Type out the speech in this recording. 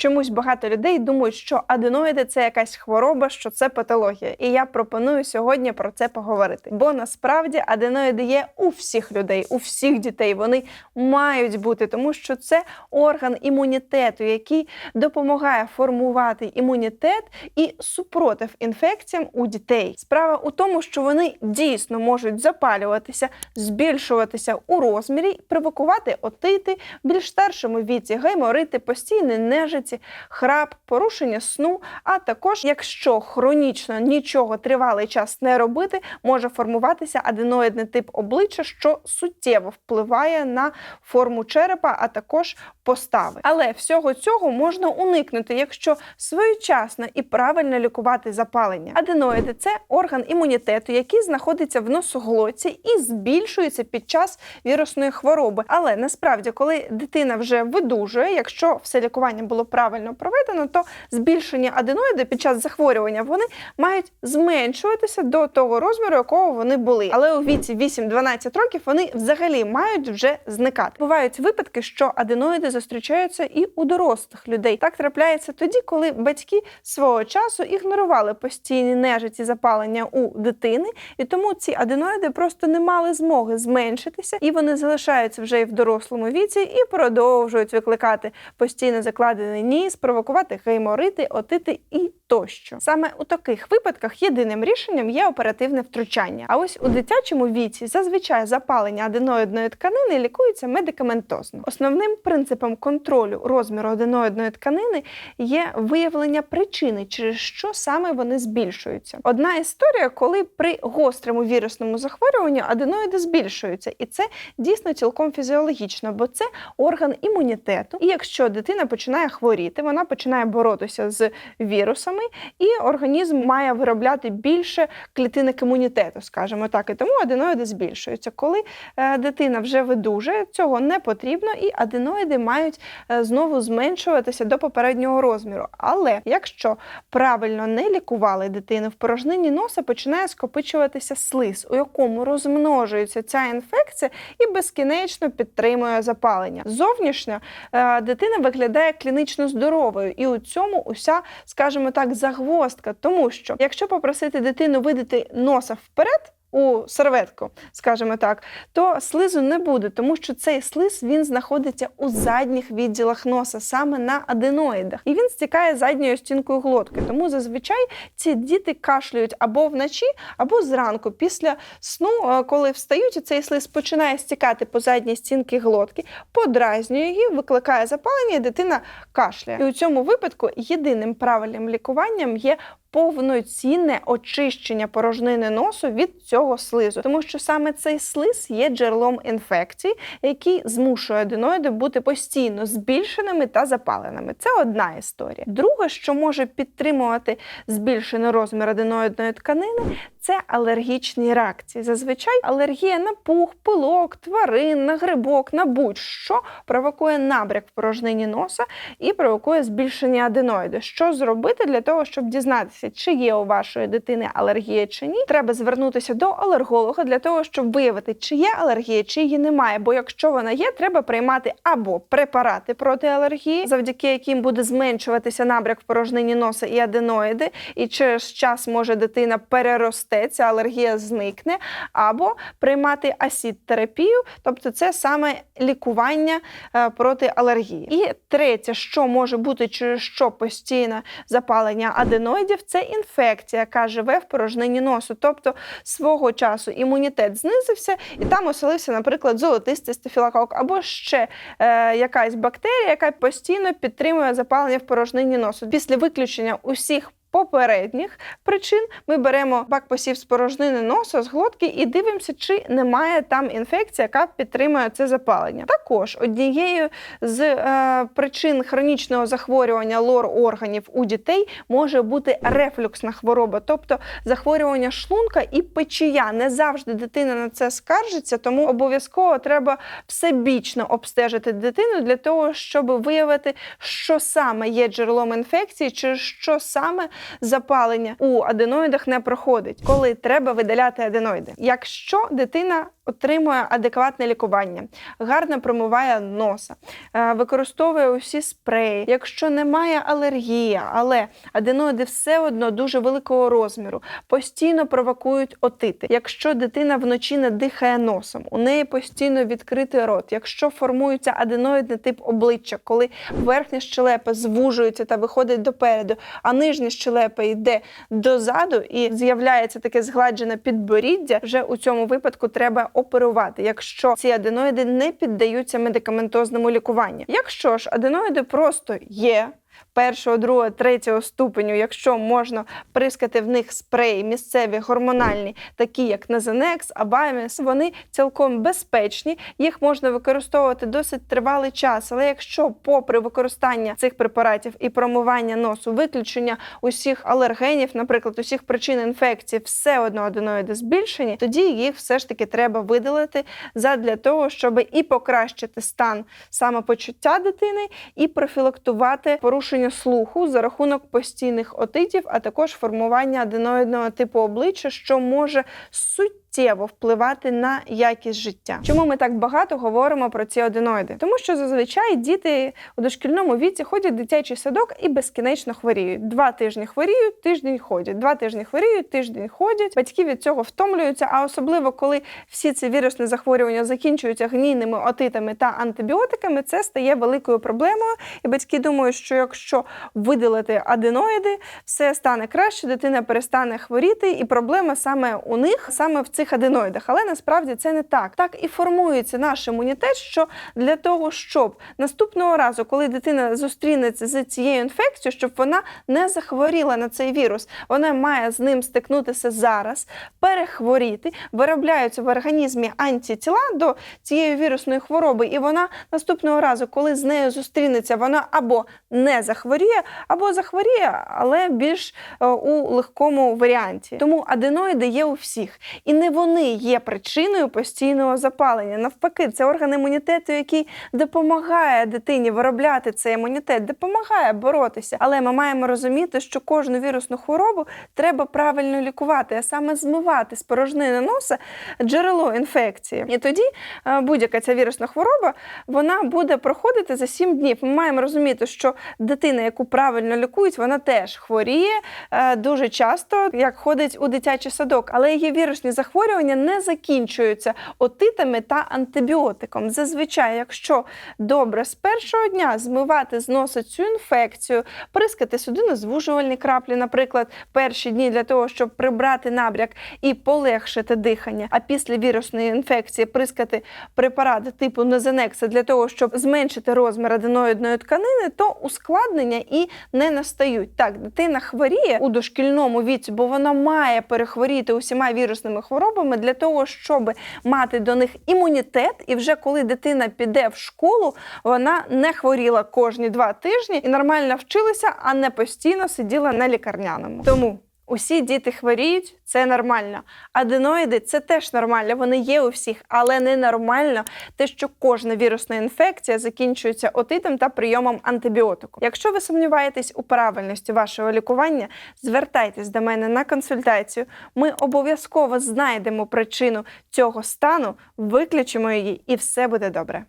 Чомусь багато людей думають, що аденоїди це якась хвороба, що це патологія. І я пропоную сьогодні про це поговорити. Бо насправді аденоїди є у всіх людей, у всіх дітей. Вони мають бути, тому що це орган імунітету, який допомагає формувати імунітет і супротив інфекціям у дітей. Справа у тому, що вони дійсно можуть запалюватися, збільшуватися у розмірі, провокувати отити, більш старшому віці гайморити, постійний нежиті, храп, порушення сну. А також, якщо хронічно нічого тривалий час не робити, може формуватися аденоїдний тип обличчя, що суттєво впливає на форму черепа, а також постави. Але всього цього можна уникнути, якщо своєчасно і правильно лікувати запалення. Аденоїди це орган імунітету, який знаходиться в носоглотці і збільшується під час вірусної хвороби. Але насправді, коли дитина вже видужує, якщо все лікування було правильно проведено, то збільшення аденоїди під час захворювання вони мають зменшуватися до того розміру, якого вони були. Але у віці 8-12 років вони взагалі мають вже зникати. Бувають випадки, що аденоїди зустрічаються і у дорослих людей. Так трапляється тоді, коли батьки свого часу ігнорували постійні нежиті запалення у дитини, і тому ці аденоїди просто не мали змоги зменшитися, і вони залишаються вже і в дорослому віці і продовжують викликати постійно закладений ніс, провокувати гейморити, отити і тощо. Саме у таких випадках єдиним рішенням є оперативне втручання. А ось у дитячому віці зазвичай запалення аденоїдної тканини лікується медикаментозно. Основним принципом контролю розміру аденоїдної тканини є виявлення причини, через що саме вони збільшуються. Одна історія, коли при гострому вірусному захворюванні аденоїди збільшуються, і це дійсно цілком фізіологічно, бо це орган імунітету. І якщо дитина починає хворіти, вона починає боротися з вірусами, і організм має виробляти більше клітинок імунітету, скажімо так. І тому аденоїди збільшуються. Коли е, дитина вже видужує, цього не потрібно, і аденоїди мають е, знову зменшуватися до попереднього розміру. Але якщо правильно не лікували дитину, в порожнині носа починає скопичуватися слиз, у якому розмножується ця інфекція і безкінечно підтримує запалення. Зовнішньо е, дитина виглядає клінічно здоровою, і у цьому уся, скажімо так, загвоздка, тому що якщо попросити дитину видати носа вперед. У серветку, скажімо так, то слизу не буде, тому що цей слиз він знаходиться у задніх відділах носа, саме на аденоїдах, і він стікає задньою стінкою глотки. Тому зазвичай ці діти кашлюють або вночі, або зранку. Після сну, е, коли встають, і цей слиз починає стікати по задній стінки глотки, подразнює її, викликає запалення, і дитина кашляє. І у цьому випадку єдиним правильним лікуванням є повноцінне очищення порожнини носу від цього слизу, тому що саме цей слиз є джерелом інфекції, який змушує аденоїди бути постійно збільшеними та запаленими. Це одна історія. Друге, що може підтримувати збільшений розмір аденоїдної тканини, це алергічні реакції. Зазвичай алергія на пух, пилок, тварин, на грибок, на будь-що провокує набряк в порожнині носа і провокує збільшення аденоїду. Що зробити для того, щоб дізнатися, чи є у вашої дитини алергія чи ні? Треба звернутися до алерголога для того, щоб виявити, чи є алергія, чи її немає. Бо якщо вона є, треба приймати або препарати проти алергії, завдяки яким буде зменшуватися набряк в порожнині носа і аденоїди, і через час може дитина переросте ця алергія зникне, або приймати асід-терапію, тобто це саме лікування е, проти алергії. І третє, що може бути через що постійне запалення аденоїдів, це інфекція, яка живе в порожнині носу. Тобто свого часу імунітет знизився, і там оселився, наприклад, золотистий стафілокок, або ще е, якась бактерія, яка постійно підтримує запалення в порожнині носу. Після виключення усіх попередніх причин ми беремо бак посів з порожнини носа, з глотки і дивимося, чи немає там інфекції, яка підтримує це запалення. Також однією з е, причин хронічного захворювання лор органів у дітей може бути рефлюксна хвороба, тобто захворювання шлунка і печія. Не завжди дитина на це скаржиться, тому обов'язково треба всебічно обстежити дитину для того, щоб виявити, що саме є джерелом інфекції, чи що саме запалення у аденоїдах не проходить, коли треба видаляти аденоїди. Якщо дитина отримує адекватне лікування, гарно промиває носа, е, використовує усі спреї. Якщо немає алергії, але аденоїди все одно дуже великого розміру, постійно провокують отити. Якщо дитина вночі не дихає носом, у неї постійно відкритий рот. Якщо формується аденоїдний тип обличчя, коли верхня щелепа звужується та виходить допереду, а нижня щелепа йде дозаду і з'являється таке згладжене підборіддя, вже у цьому випадку треба оперувати, якщо ці аденоїди не піддаються медикаментозному лікуванню. Якщо ж аденоїди просто є. Першого, другого, третього ступеню, якщо можна прискати в них спреї місцеві гормональні, такі як Назанекс, Абаймес, вони цілком безпечні, їх можна використовувати досить тривалий час. Але якщо, попри використання цих препаратів і промивання носу, виключення усіх алергенів, наприклад, усіх причин інфекції, все одно аденоїди збільшені, тоді їх все ж таки треба видалити задля того, щоб і покращити стан самопочуття дитини, і профілактувати порушення слуху за рахунок постійних отитів, а також формування аденоїдного типу обличчя, що може суттєво впливати на якість життя. Чому ми так багато говоримо про ці аденоїди? Тому що зазвичай діти у дошкільному віці ходять в дитячий садок і безкінечно хворіють. Два тижні хворіють, тиждень ходять. Два тижні хворіють, тиждень ходять. Батьки від цього втомлюються. А особливо коли всі ці вірусні захворювання закінчуються гнійними отитами та антибіотиками, це стає великою проблемою. І батьки думають, що якщо видалити аденоїди, все стане краще, дитина перестане хворіти, і проблема саме у них, саме в цих аденоїдах. Але насправді це не так. Так і формується наш імунітет, що для того, щоб наступного разу, коли дитина зустрінеться з цією інфекцією, щоб вона не захворіла на цей вірус, вона має з ним стикнутися зараз, перехворіти, виробляються в організмі антитіла до цієї вірусної хвороби, і вона наступного разу, коли з нею зустрінеться, вона або не захворіє, або захворіє, але більш е, у легкому варіанті. Тому аденоїди є у всіх, і не вони є причиною постійного запалення. Навпаки, це орган імунітету, який допомагає дитині виробляти цей імунітет, допомагає боротися. Але ми маємо розуміти, що кожну вірусну хворобу треба правильно лікувати, а саме змивати з порожнини носа джерело інфекції. І тоді е, будь-яка ця вірусна хвороба вона буде проходити за 7 днів. Ми маємо розуміти, що дитина, яку правильно лікують, вона теж хворіє е, дуже часто, як ходить у дитячий садок, але її вірусні захворювання не закінчуються отитами та антибіотиком. Зазвичай, якщо добре з першого дня змивати з носа цю інфекцію, прискати судинозвужувальні краплі, наприклад, перші дні для того, щоб прибрати набряк і полегшити дихання, а після вірусної інфекції прискати препарати типу Нозенекса для того, щоб зменшити розмір аденоїдної тканини, то ускладнення і не настають. Так, дитина хворіє у дошкільному віці, бо вона має перехворіти усіма вірусними хворобами для того, щоб мати до них імунітет, і вже коли дитина піде в школу, вона не хворіла кожні два тижні і нормально вчилася, а не постійно сиділа на лікарняному. Тому. Усі діти хворіють, це нормально. Аденоїди це теж нормально, вони є у всіх, але ненормально те, що кожна вірусна інфекція закінчується отитом та прийомом антибіотику. Якщо ви сумніваєтесь у правильності вашого лікування, звертайтесь до мене на консультацію. Ми обов'язково знайдемо причину цього стану, виключимо її, і все буде добре.